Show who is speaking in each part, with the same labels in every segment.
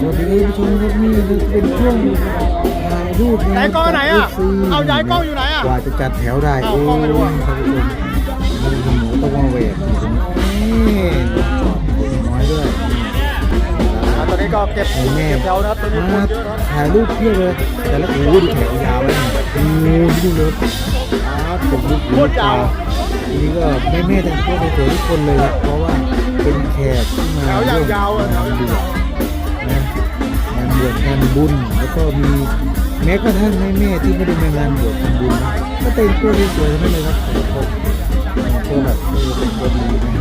Speaker 1: สวัสดีผู้ชมครับนี่เป็นช่วงถ่ายรูป
Speaker 2: ไหนกล้องไหนอะ
Speaker 1: จัด FC
Speaker 2: เอาย้ายกล้องอยู่ไหนอะ
Speaker 1: กว่าจะจัดแถวได้
Speaker 2: เอา
Speaker 1: โอ้
Speaker 2: กล้องไปดู
Speaker 1: ย
Speaker 2: อะ
Speaker 1: ท่านผู้ชมมีหมูตะวันเวทนี่จอดน้อยด้วย
Speaker 2: อ่าตอนนี้ก็เก็บ
Speaker 1: โอ้แม่
Speaker 2: เก็บแถวนะครับตอนนี้คน
Speaker 1: มา
Speaker 2: เยอะนะครับ
Speaker 1: ถ่ายรูปเพียบเลยแต่ละโอ้โหดูแถวยาวเลยโอ้โหดูเลยอาผมรูป
Speaker 2: โคตรยาว
Speaker 1: นี่ก็แม่แม่ๆแต่งตัวสวยๆทุกคนเลยครับเพราะว่าเป็นแขกที่มา
Speaker 2: แถวอย่างยาวอะแถวอย่างยาว
Speaker 1: นะงาน บวชงานบุญ แล้วก็มีแม้กระทั่งแม่แม่ที่ไม่ได้มางานบวชทำบุญนะก็แต่งตัวสวยๆทั้งนั้นเลยครับแต่ละคนตัวแบบเป็นตัวดีน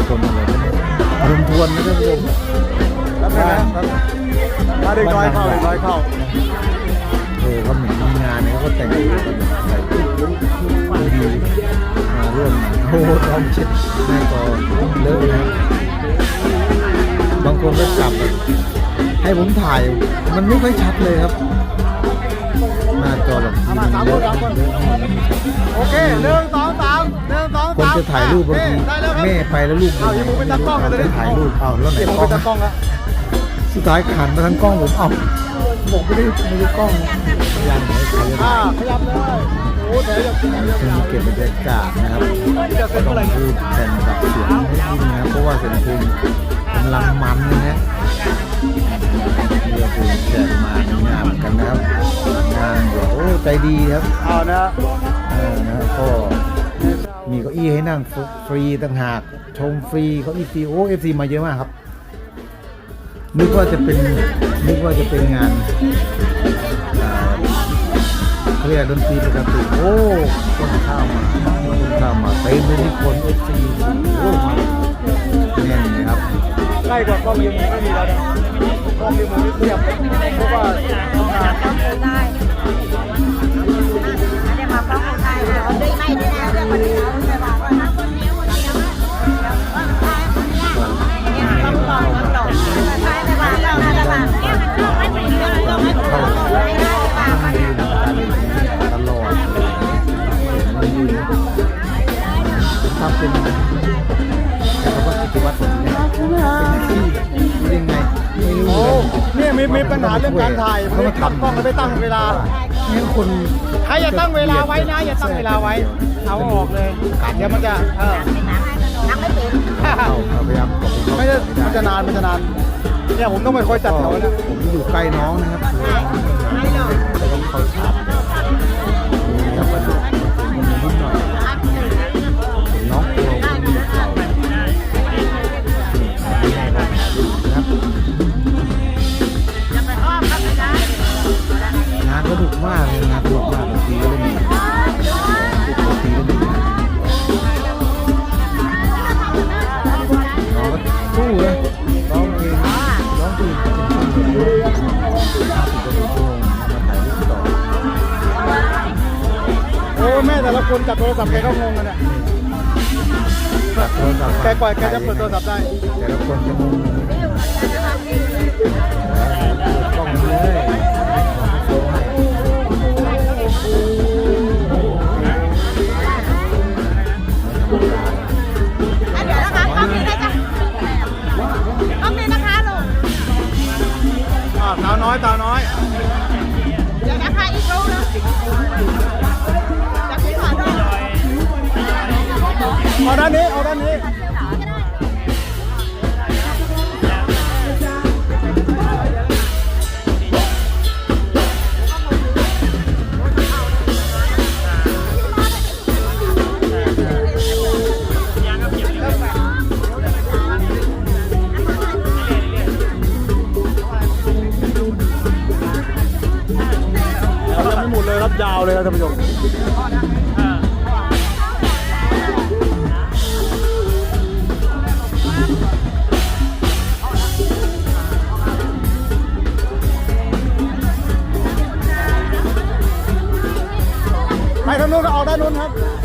Speaker 1: ะคนอะไรก็ไม่อารมทวนนะท่านผู้ชม
Speaker 2: แล้วเป็นไงครับมาเด็กน้อยเข้าเด็กน้อยเข้า
Speaker 1: เออเขาเหมือนมีงานเนี่ยเขาก็แต่งตัวกันแบบใส่ชุดดีมาร่วมโอ้โหทำเช็ดหน้าจอเลอะนะบางคนก็กลับ ให้ผมถ่ายมันไม่ค่อยชัดเลยครับหน้าจอแบบทีมันเลอะเลอะมันไม่ชัด
Speaker 2: โอเคหนึ่งสองสามหนึ่งสอง
Speaker 1: คน
Speaker 2: สาม
Speaker 1: จะถ่ายรูปบางที
Speaker 2: ได้แล้วครับ
Speaker 1: แม่ไปแล้วลูก
Speaker 2: เอาอย่างผมเป็นตากล้องกันเลย
Speaker 1: จะถ่ายรูปเอาแล้วไหน
Speaker 2: เดี๋ยวผม
Speaker 1: กล้
Speaker 2: ไป
Speaker 1: อง
Speaker 2: จับกล้องละ
Speaker 1: สุดท้ายขันมาทั้งกล้องผมเอาผมไม่ได้ไม่ได้กล้องพยายามให้ใครจะ
Speaker 2: อ่า
Speaker 1: ถ่าย
Speaker 2: ขยับเลยโอ้แถวอย่างแถวอย่าง
Speaker 1: เป็น
Speaker 2: ยาว
Speaker 1: เก็บบรรยากาศนะครับ
Speaker 2: จะเสร็จ
Speaker 1: ต้
Speaker 2: เมื่
Speaker 1: อ
Speaker 2: องไหร่เนี่ย
Speaker 1: พูดแทนกับเสียงให้ยินนะครับเพราะว่าเสียงเพลง กำลังมันนะฮะเรือเพลงแขกมางานกันนะครับงานเดี๋ยวโอ้ใจดีครับ
Speaker 2: เอานะ
Speaker 1: เออนะครับก็มีเก้าอี้ให้นั่งฟรีต่างหากชมฟรีเก้าอี้ฟรีโอ้เอฟซีมาเยอะมากครับนึกว่าจะเป็นนึกว่าจะเป็นงานอ่าเขาเรียกดนตรีปกติโอ้คนข้าวมาคนข้าวมาเต็มเลยที่คนเอฟซีโอ้มาแน่นเลยครับ
Speaker 2: ใกล้กว่ากล้องยืมมือไม่มีแล้วนะกล้องยืมมือนี่เทียบเพราะว่าทำงาน
Speaker 3: ได้เดี๋ยวมาฟ้องคนไทยเอาด้วยไม่ด้นะเรื่องคนเดียวแต่บอกว่านะคนเดียวคนเดียวต้องบอกต้องบอกใช่แต่ว่าเราแต่ว่าเนี่ยมันต้องไม่เป็นเรื่องต้องไม่ต้องไม่ได้ป่ะมัน
Speaker 1: ยืนการเล่นตลอดมันยืนทำเป็นแต่ว่ากิจวัตรผมเนี่ ยเป็นอาชีพเป็นยังไงไม่รู้
Speaker 2: โอ้
Speaker 1: เลย
Speaker 2: เนี่ยมีมีปัญหาเรื่องการถ่าย
Speaker 1: เขามา
Speaker 2: ตั้ง
Speaker 1: ทำ
Speaker 2: กล้องแล้วไม่ตั้งเวลา
Speaker 1: นี่คน
Speaker 2: ใครอย่าตั้งเวลาไว้นะ อย่าตั้งเวลาไว้ เอาออกเลย เดี๋ยวมันจะเออ
Speaker 3: นักไม่เป็น
Speaker 1: เข้าพยายามกด
Speaker 2: ไม่ใช่มันจะนานมันจะนานเนี่ยผมต้องไปคอยจัดแถวนะ
Speaker 1: ผมอยู่ใกล้น้องนะครับแต่ต้องเขาชาร์
Speaker 2: จับโทรศัพท์แกก็งงกันเนี่ย
Speaker 1: จับโทรศัพท์
Speaker 2: แกกว่าแกจะเปิดโทรศัพท์ได้
Speaker 1: แต่ละคนจะงงกล้องเลย
Speaker 3: เดี๋ยวนะคะกล้องนี้ได้จ้ะกล้องนี้นะคะลุง
Speaker 2: อ่าสาวน้อยสาวน้อย
Speaker 3: เอา
Speaker 2: ด้านนี้ เอาด้านนี้เรายังไม่หมดเลยครับยาวเลยครับท่านผู้ชม นู้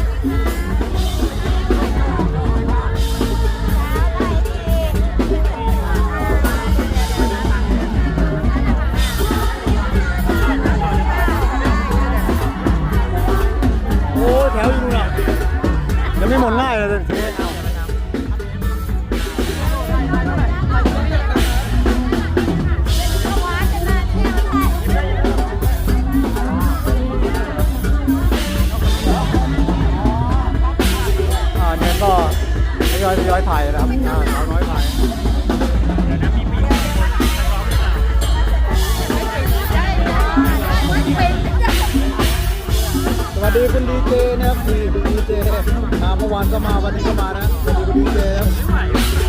Speaker 2: สดีคุณดีเจนะครับดีคุณดีเจมาเมื่อวานก็มาวันนี้ก็มานะสวัสดีคุณดีเจครับ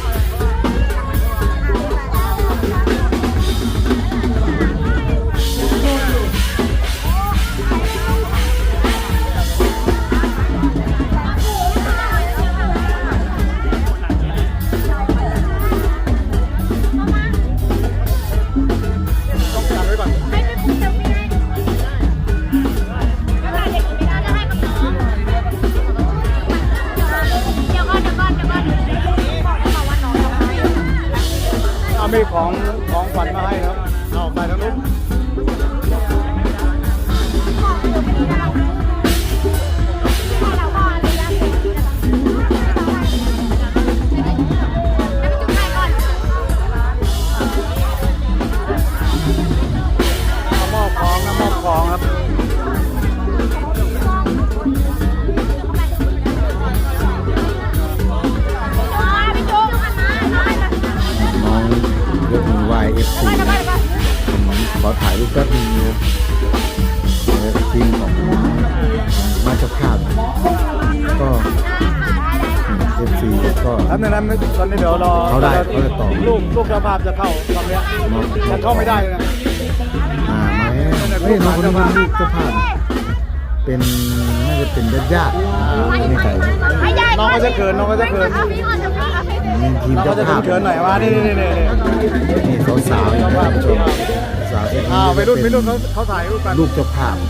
Speaker 2: ครับไป
Speaker 3: จุ๊บกัน
Speaker 2: นะ
Speaker 3: น้อยนะ
Speaker 1: น้องยกมือไหว้เอฟซี
Speaker 3: ไปไปไป
Speaker 1: ขอถ่ายรูปแป๊บนึงนะทีมของมาเจ้าภาพ ก็เอฟซีก็
Speaker 2: ครับในนั้นไม่ตอนนี้เดี๋ยวรอ
Speaker 1: เขาได้เขาจะต่อ
Speaker 2: ลูกลูกเจ้าภาพจะเข้าตอนเนี้ยยังเข้าไม่ได้เลยนะ
Speaker 1: อ่ามาแล้ว เฮ้ยน้องคนนี้เป็นลูกเจ้าภาพเป็นน่าจะเป็นญาติญาติๆไม่ใช่
Speaker 2: น้องก็จะเขินน้องก็จะเขิน
Speaker 3: เอาพี่ก่อนเดี๋ยวพี่เอาพี่
Speaker 1: มีทีม
Speaker 2: น้องก็
Speaker 1: เจ้า
Speaker 2: จะ
Speaker 1: ภาพ
Speaker 2: เขินๆหน่อยว่านี่นี่นี่นี่
Speaker 1: นี่สาวสาวๆอยู่นะชมสาวเอฟซี
Speaker 2: อ้าวไปรุ่นไปรุ่นเขาเขาถ่ายรูปกัน
Speaker 1: ลูกเจ้าภาพ
Speaker 2: นี่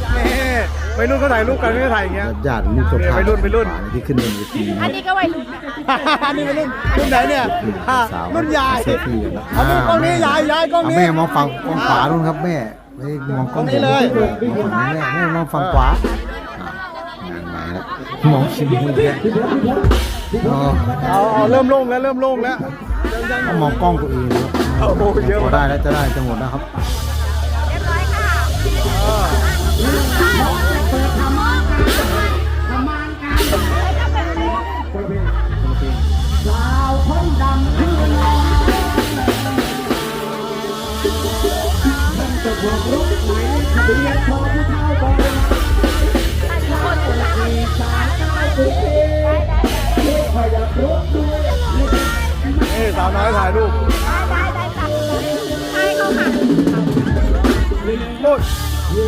Speaker 2: ไปรุ่นเขาถ่ายรูปกันไม่ได้ถ่ายอย่างเงี้ย
Speaker 1: ญาติๆลูกเจ้าภาพ
Speaker 2: ไปรุ่นไปรุ่น
Speaker 1: ที่ขึ้นบนเวที
Speaker 3: อั
Speaker 1: นะ
Speaker 3: นนี้ก็วัยรุ่น
Speaker 2: อันนี้เป็นรุ่นรุ่นไหนเนี่ยอะ
Speaker 1: สาว
Speaker 2: รุ่นยาย
Speaker 1: เซลฟี่กันนะ
Speaker 2: เอากล้องนี้ยายยายกล้อง
Speaker 1: เอา
Speaker 2: นี้
Speaker 1: แม่มองฝั่งมองขวานู่นครับแม่ ไม่มองกล้อง
Speaker 2: ตรงนี้เลย
Speaker 1: มองฝั่งนี้แม่แม่มองฝั่งขวาอะงานมาแล้วมองชิมมือแค่อ๋อ
Speaker 2: เอาเอาเริ่มโล่งแล้วเริ่มโล่งแล้ว
Speaker 1: ต้องมองกล้องตัวเองนะครับ
Speaker 2: โอ้โหเยอะ
Speaker 1: พอ
Speaker 2: มาก
Speaker 1: ได้แล้วจะได้จะหมดนะครับ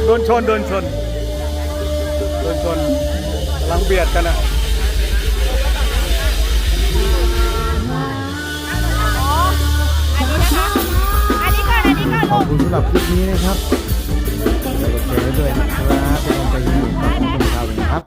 Speaker 2: โดนชนโดนชนโดนชนกำลังเบียดกันอะ
Speaker 1: ขอบคุณสำหรับคลิปนี้นะครับแล้วก็แชร์ด้วยนะครับเป็นกำลังใจให้ผม